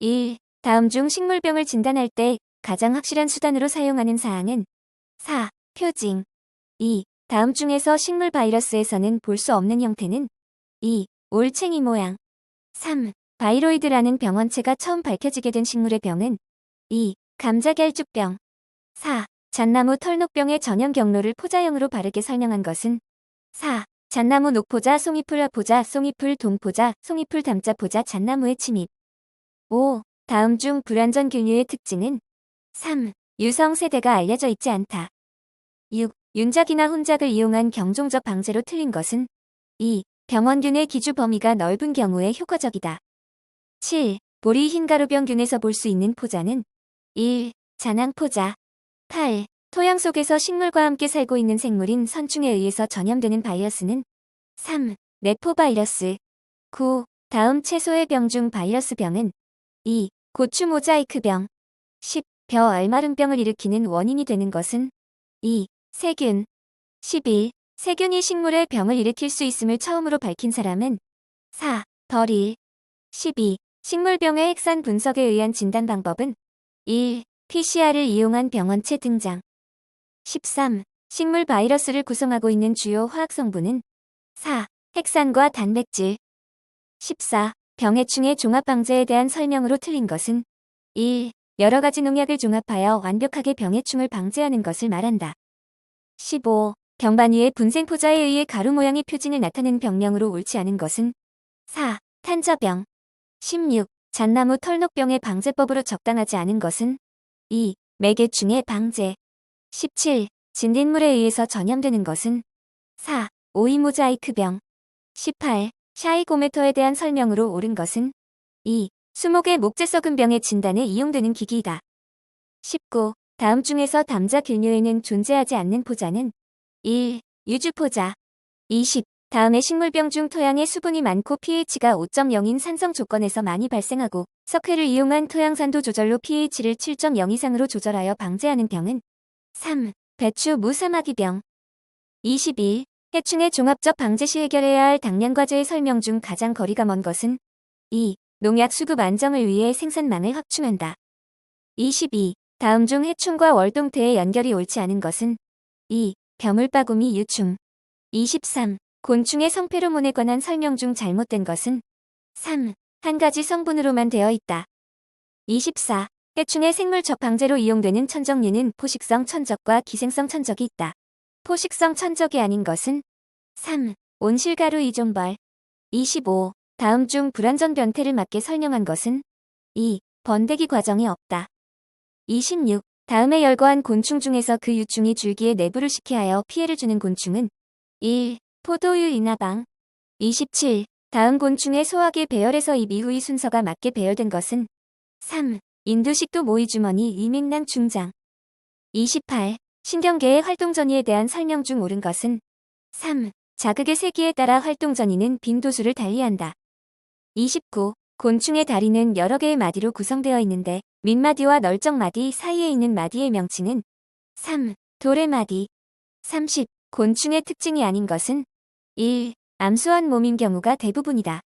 1. 다음 중 식물병을 진단할 때 가장 확실한 수단으로 사용하는 사항은 4. 표징 2. 다음 중에서 식물 바이러스에서는 볼 수 없는 형태는 2. 올챙이 모양 3. 바이로이드라는 병원체가 처음 밝혀지게 된 식물의 병은 2. 감자결죽병 4. 잣나무 털녹병의 전염 경로를 포자형으로 바르게 설명한 것은 4. 잣나무 녹포자, 송이풀 화포자, 송이풀 동포자, 송이풀 담자포자, 잣나무의 침입 5. 다음 중 불완전 균류의 특징은 3. 유성 세대가 알려져 있지 않다. 6. 윤작이나 혼작을 이용한 경종적 방제로 틀린 것은 2. 병원균의 기주 범위가 넓은 경우에 효과적이다. 7. 보리 흰가루병균에서 볼 수 있는 포자는 1. 잔황포자 8. 토양 속에서 식물과 함께 살고 있는 생물인 선충에 의해서 전염되는 바이러스는 3. 네포바이러스 9. 다음 채소의 병 중 바이러스 병은 2. 고추 모자이크병 10. 벼 알마름병을 일으키는 원인이 되는 것은 2. 세균 11. 세균이 식물에 병을 일으킬 수 있음을 처음으로 밝힌 사람은 4. 버릴 12. 식물병의 핵산 분석에 의한 진단 방법은 1. PCR을 이용한 병원체 등장 13. 식물 바이러스를 구성하고 있는 주요 화학 성분은 4. 핵산과 단백질 14. 병해충의 종합 방제에 대한 설명으로 틀린 것은 1. 여러 가지 농약을 종합하여 완벽하게 병해충을 방제하는 것을 말한다. 15. 병반 위의 분생 포자에 의해 가루 모양의 표징을 나타낸 병령으로 옳지 않은 것은 4. 탄저병 16. 잣나무 털녹병의 방제법으로 적당하지 않은 것은 2. 매개충의 방제 17. 진딧물에 의해서 전염되는 것은 4. 오이모자이크병 18. 샤이고메터에 대한 설명으로 옳은 것은 2. 수목의 목재 썩은 병의 진단에 이용되는 기기이다. 19. 다음 중에서 담자 길류에는 존재하지 않는 포자는 1. 유주포자 20. 다음의 식물병 중 토양에 수분이 많고 pH가 5.0인 산성 조건에서 많이 발생하고 석회를 이용한 토양산도 조절로 pH를 7.0 이상으로 조절하여 방제하는 병은 3. 배추 무사마귀병 21. 해충의 종합적 방제 시 해결해야 할 당량 과제의 설명 중 가장 거리가 먼 것은 2. 농약 수급 안정을 위해 생산망을 확충한다. 22. 다음 중 해충과 월동태의 연결이 옳지 않은 것은 2. 벼물바구미 유충 23. 곤충의 성페로몬에 관한 설명 중 잘못된 것은 3. 한 가지 성분으로만 되어 있다. 24. 해충의 생물적 방제로 이용되는 천적류는 포식성 천적과 기생성 천적이 있다. 포식성 천적이 아닌 것은 3. 온실가루 이존벌 25. 다음 중 불완전 변태를 맞게 설명한 것은 2. 번데기 과정이 없다. 26. 다음에 열거한 곤충 중에서 그 유충이 줄기에 내부를 식히하여 피해를 주는 곤충은 1. 포도유 이나방 27. 다음 곤충의 소화기 배열에서 이 미후의 순서가 맞게 배열된 것은 3. 인두식도 모이주머니 이맥낭 중장 28. 신경계의 활동 전이에 대한 설명 중 옳은 것은 3. 자극의 세기에 따라 활동 전이는 빈 도수를 달리한다. 29. 곤충의 다리는 여러 개의 마디로 구성되어 있는데 밑마디와 널쩍마디 사이에 있는 마디의 명칭은 3. 도레마디 30. 곤충의 특징이 아닌 것은 1. 암수한 몸인 경우가 대부분이다.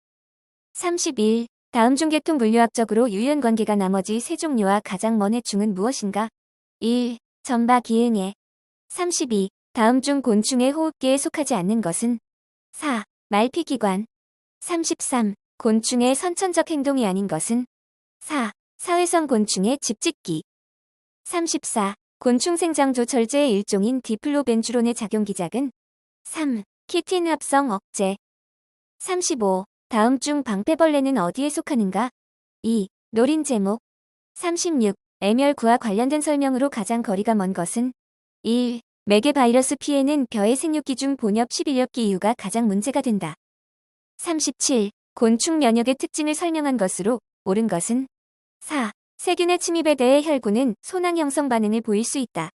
31. 다음 중 계통 분류학적으로 유연 관계가 나머지 세 종류와 가장 먼 해충은 무엇인가? 1. 전바 기응해 32. 다음 중 곤충의 호흡기에 속하지 않는 것은 4. 말피기관 33. 곤충의 선천적 행동이 아닌 것은 4. 사회성 곤충의 집짓기 34. 곤충 생장조 절제의 일종인 디플로벤주론의 작용 기작은 3. 키틴 합성 억제 35. 다음 중 방패벌레는 어디에 속하는가? 2. 노린 제목 36. 애멸구와 관련된 설명으로 가장 거리가 먼 것은 1. 매개 바이러스 피해는 벼의 생육기 중 본엽 11엽기 이유가 가장 문제가 된다. 37. 곤충 면역의 특징을 설명한 것으로 옳은 것은 4. 세균의 침입에 대해 혈구는 소낭 형성 반응을 보일 수 있다.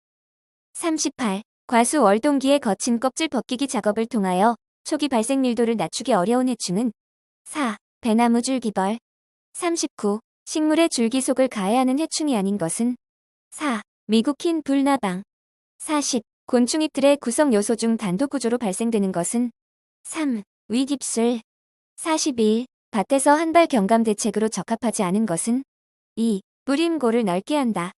38. 과수 월동기의 거친 껍질 벗기기 작업을 통하여 초기 발생 밀도를 낮추기 어려운 해충은 4. 배나무 줄기벌 39. 식물의 줄기 속을 가해하는 해충이 아닌 것은 4. 미국 흰 불나방 40. 곤충 잎들의 구성 요소 중 단독 구조로 발생되는 것은 3. 위깁술 41. 밭에서 한 발 경감 대책으로 적합하지 않은 것은 2. 뿌림고를 넓게 한다.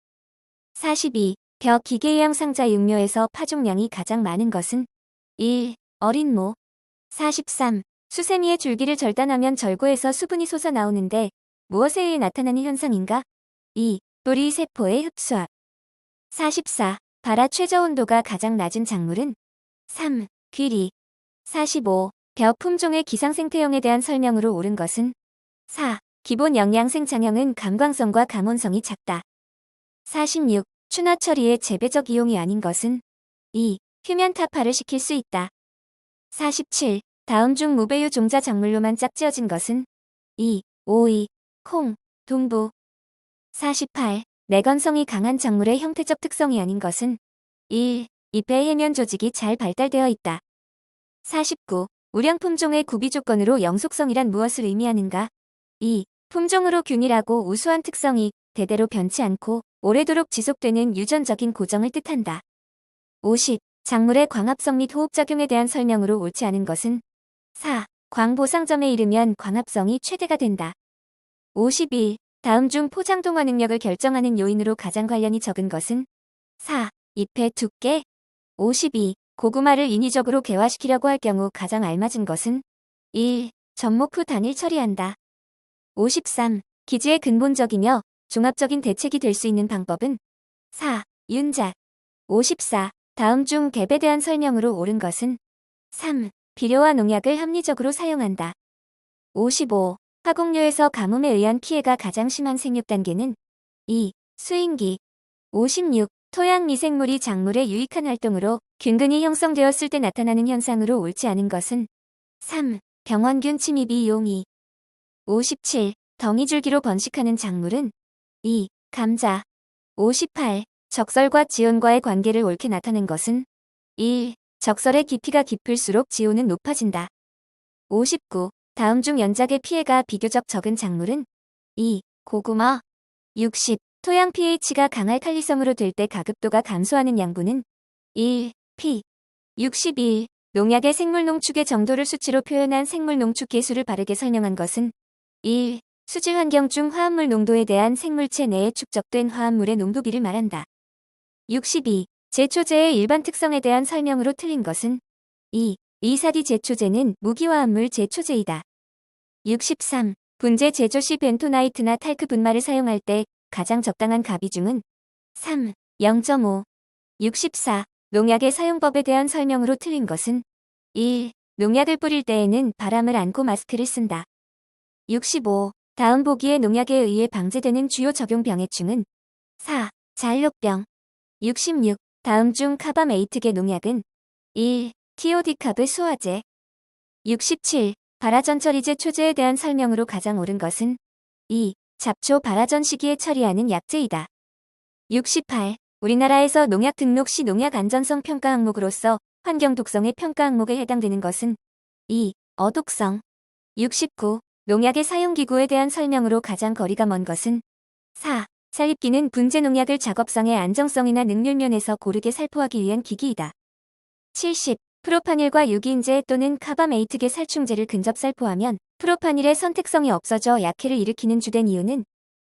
42. 벽 기계유형 상자 육묘에서 파종량이 가장 많은 것은 1. 어린 모 43. 수세미의 줄기를 절단하면 절구에서 수분이 솟아나오는데 무엇에 의해 나타나는 현상인가? 2. 뿌리 세포의 흡수압 44. 발화 최저 온도가 가장 낮은 작물은 3. 귀리 45. 벼 품종의 기상생태형에 대한 설명으로 옳은 것은 4. 기본 영양 생창형은 감광성과 감온성이 작다. 46. 추나 처리의 재배적 이용이 아닌 것은 2. 휴면 타파를 시킬 수 있다. 47. 다음 중 무배유 종자 작물로만 짝지어진 것은 2. 오이, 콩, 동부 48. 내건성이 강한 작물의 형태적 특성이 아닌 것은 1. 잎의 해면 조직이 잘 발달되어 있다. 49. 우량 품종의 구비 조건으로 영속성이란 무엇을 의미하는가? 2. 품종으로 균일하고 우수한 특성이 대대로 변치 않고 오래도록 지속되는 유전적인 고정을 뜻한다. 50. 작물의 광합성 및 호흡작용에 대한 설명으로 옳지 않은 것은 4. 광보상점에 이르면 광합성이 최대가 된다. 51. 다음 중 포장 동화 능력을 결정하는 요인으로 가장 관련이 적은 것은 4. 잎의 두께 52. 고구마를 인위적으로 개화시키려고 할 경우 가장 알맞은 것은 1. 접목 후 단일 처리한다. 53. 기지의 근본적이며 종합적인 대책이 될 수 있는 방법은 4. 윤작 54. 다음 중 갭에 대한 설명으로 옳은 것은 3. 비료와 농약을 합리적으로 사용한다. 55. 화공류에서 가뭄에 의한 피해가 가장 심한 생육 단계는 2. 수인기 56. 토양 미생물이 작물에 유익한 활동으로 균근이 형성되었을 때 나타나는 현상으로 옳지 않은 것은 3. 병원균 침입이 용이 57. 덩이줄기로 번식하는 작물은 2. 감자 58. 적설과 지온과의 관계를 옳게 나타낸 것은 1. 적설의 깊이가 깊을수록 지온은 높아진다. 59. 다음 중 연작의 피해가 비교적 적은 작물은 2. 고구마 60. 토양 pH가 강할 칼리성으로 될 때 가급도가 감소하는 양분은 1. P 61. 농약의 생물 농축의 정도를 수치로 표현한 생물 농축 계수를 바르게 설명한 것은 1. 수질 환경 중 화합물 농도에 대한 생물체 내에 축적된 화합물의 농도비를 말한다. 62. 제초제의 일반 특성에 대한 설명으로 틀린 것은 2. 이사디 제초제는 무기화합물 제초제이다. 63. 분재 제조 시 벤토나이트나 탈크 분말을 사용할 때 가장 적당한 가비중은 3. 0.5. 64. 농약의 사용법에 대한 설명으로 틀린 것은 1. 농약을 뿌릴 때에는 바람을 안고 마스크를 쓴다. 65. 다음 보기에 농약에 의해 방제되는 주요 적용 병해충은 4. 잔록병 66. 다음 중 카바메이트계 농약은 1. 티오디카브 수화제 67. 발화전 처리제 초제에 대한 설명으로 가장 옳은 것은 2. 잡초 발화전 시기에 처리하는 약제이다. 68. 우리나라에서 농약 등록 시 농약 안전성 평가 항목으로서 환경 독성의 평가 항목에 해당되는 것은 2. 어독성 69. 농약의 사용 기구에 대한 설명으로 가장 거리가 먼 것은 4. 살입기는 분재 농약을 작업상의 안정성이나 능률면에서 고르게 살포하기 위한 기기이다. 70. 프로파닐과 유기인제 또는 카바메이트계 살충제를 근접 살포하면 프로파닐의 선택성이 없어져 약해를 일으키는 주된 이유는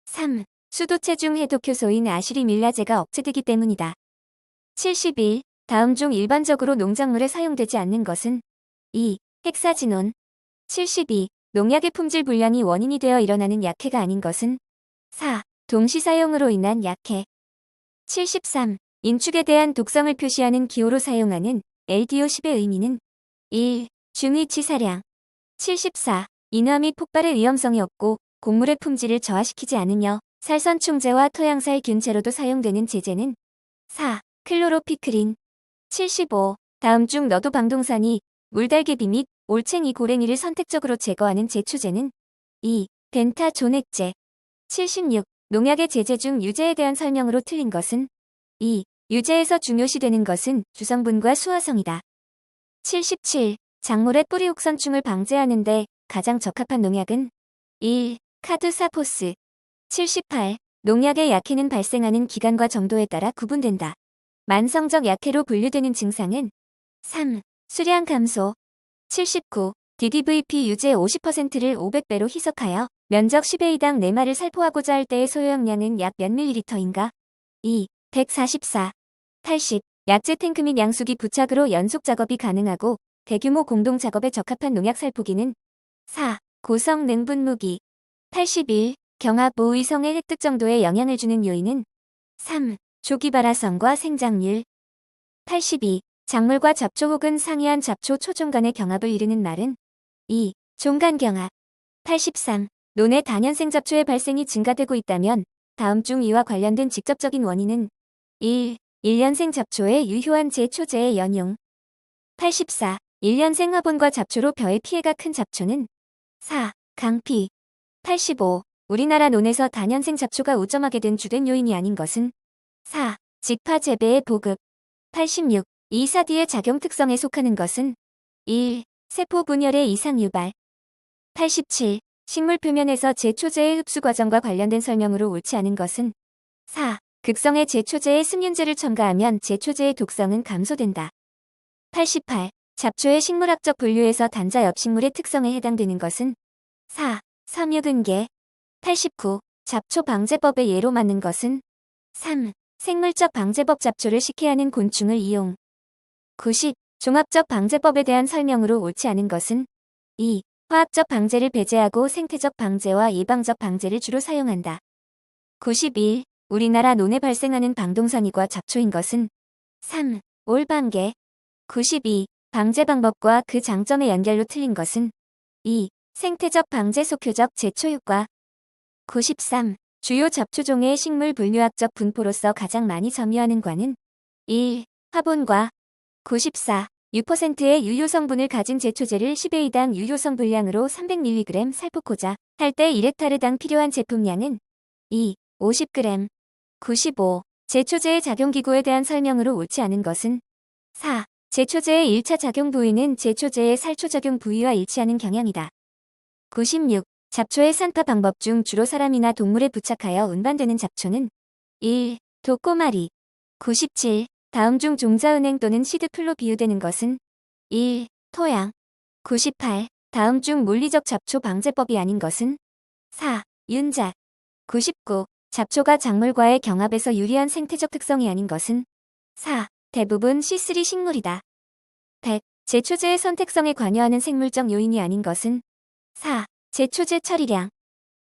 3. 수도체 중 해독 효소인 아시리밀라제가 억제되기 때문이다. 71. 다음 중 일반적으로 농작물에 사용되지 않는 것은 2. 헥사지논 72. 농약의 품질 불량이 원인이 되어 일어나는 약해가 아닌 것은 4. 동시 사용으로 인한 약해 73. 인축에 대한 독성을 표시하는 기호로 사용하는 LDO10의 의미는 1. 중위치 사량 74. 인화 및 폭발의 위험성이 없고 곡물의 품질을 저하시키지 않으며 살선충제와 토양살 균제로도 사용되는 제제는 4. 클로로피크린 75. 다음 중 너도 방동산이 물달개비 및 올챙이 고랭이를 선택적으로 제거하는 제초제는 2. 벤타존액제 76. 농약의 제제 중 유제에 대한 설명으로 틀린 것은 2. 유제에서 중요시되는 것은 주성분과 수화성이다. 77. 작물의 뿌리 혹선충을 방제하는데 가장 적합한 농약은 1. 카드사포스 78. 농약의 약해는 발생하는 기간과 정도에 따라 구분된다. 만성적 약해로 분류되는 증상은 3. 수량 감소 79. DDVP 유제 50%를 500배로 희석하여 면적 10A당 4마를 살포하고자 할 때의 소요용량은 약 몇 밀리리터인가? 2. 144. 80. 야채 탱크 및 양수기 부착으로 연속 작업이 가능하고 대규모 공동 작업에 적합한 농약 살포기는 4. 고성 능분 무기 81. 경합 모의성의 획득 정도에 영향을 주는 요인은 3. 조기 발화성과 생장률 82. 작물과 잡초 혹은 상이한 잡초 초종 간의 경합을 이루는 말은 2. 종간 경합 83. 논의 단연생 잡초의 발생이 증가되고 있다면 다음 중 이와 관련된 직접적인 원인은 1. 1년생 잡초의 유효한 제초제의 연용 84. 1년생 화분과 잡초로 벼의 피해가 큰 잡초는 4. 강피 85. 우리나라 논에서 단연생 잡초가 우점하게 된 주된 요인이 아닌 것은 4. 직파 재배의 보급 86. 이사디의 작용 특성에 속하는 것은 1. 세포 분열의 이상 유발 87. 식물 표면에서 제초제의 흡수 과정과 관련된 설명으로 옳지 않은 것은 4. 극성의 제초제에 습윤제를 첨가하면 제초제의 독성은 감소된다. 88. 잡초의 식물학적 분류에서 단자 엽식물의 특성에 해당되는 것은 4. 섬유근계 89. 잡초 방제법의 예로 맞는 것은 3. 생물적 방제법 잡초를 식혜하는 곤충을 이용 90. 종합적 방제법에 대한 설명으로 옳지 않은 것은 2. 화학적 방제를 배제하고 생태적 방제와 예방적 방제를 주로 사용한다. 91. 우리나라 논에 발생하는 방동산이과 잡초인 것은 3. 올방계 92. 방제 방법과 그 장점의 연결로 틀린 것은 2. 생태적 방제 속효적 제초 효과 93. 주요 잡초종의 식물 분류학적 분포로서 가장 많이 점유하는 과는 1. 화분과 94. 6%의 유효 성분을 가진 제초제를 10A당 유효 성 분량으로 300mg 살포코자 할 때 1헥타르당 필요한 제품량은 2. 50g 95. 제초제의 작용기구에 대한 설명으로 옳지 않은 것은 4. 제초제의 1차 작용 부위는 제초제의 살초작용 부위와 일치하는 경향이다. 96. 잡초의 산파 방법 중 주로 사람이나 동물에 부착하여 운반되는 잡초는 1. 독고마리 97. 다음 중 종자은행 또는 시드풀로 비유되는 것은 1. 토양 98. 다음 중 물리적 잡초 방제법이 아닌 것은 4. 윤작 99. 잡초가 작물과의 경합에서 유리한 생태적 특성이 아닌 것은 4. 대부분 C3 식물이다. 100. 제초제의 선택성에 관여하는 생물적 요인이 아닌 것은 4. 제초제 처리량